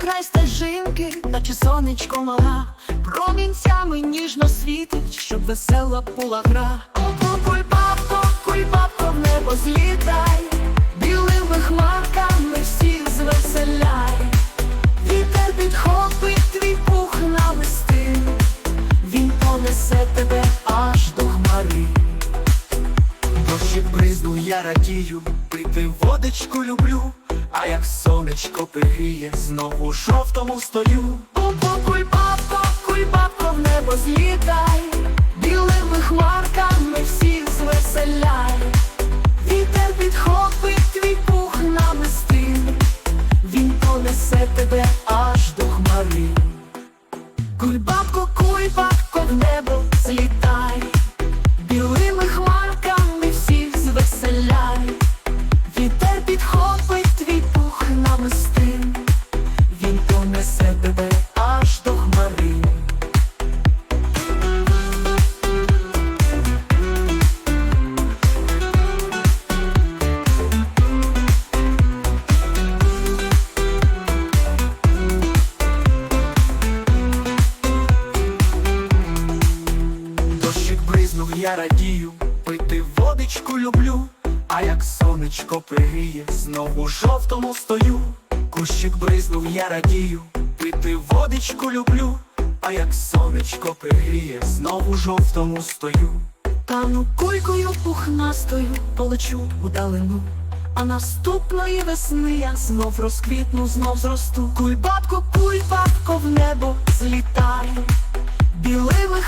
Край стежинки, наче сонечко мала, промінцями ніжно світить, щоб весела була гра. Куль бабко, куль бабко, в небо злітай, білими хмарками всіх звеселяй. Вітер підхопить твій пух на листи, він понесе тебе аж до хмари. Дощик бризнув, я радію, пити водичку люблю, а як сонечко пригріє, знову жовтому стою. Пу-пу, куй бабко, в небо злітай, білими хмарками всіх звеселяй. Вітер підхопить твій пух на листи, він понесе тебе аж до хмари. Куй я радію, пити водичку люблю, а як сонечко пригріє, знову жовтому стою. Кущик бризнув, я радію, пити водичку люблю, а як сонечко пригріє, знову жовтому стою. Тану кулькою пухнастою полечу удалину. А наступної весни я знов розквітну, знов зросту. Куй бабко, куй бабко, в небо злітай. Білими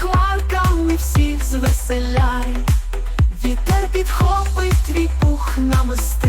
і всіх звеселяй, вітер підхопить твій пух на мисто.